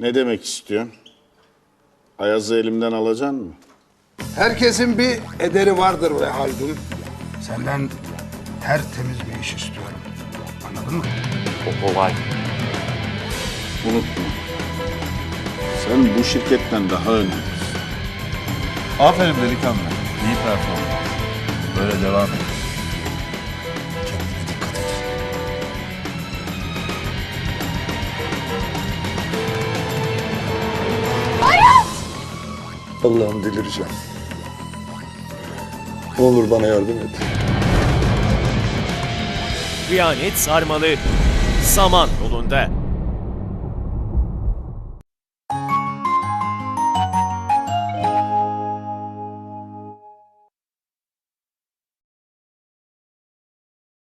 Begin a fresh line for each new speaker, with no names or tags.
Ne demek istiyorsun? Ayaz'ı elimden alacaksın mı?
Herkesin bir ederi vardır be Haldun.
Senden tertemiz bir iş istiyorum. Anladın mı?
Unutma. Sen bu şirketten daha önemlisin.
Aferin delikanlı. İyi performans. Böyle devam et.
Allah'ım delireceğim. Olur bana yardım et.
Kıyamet Sarmalı Saman yolunda.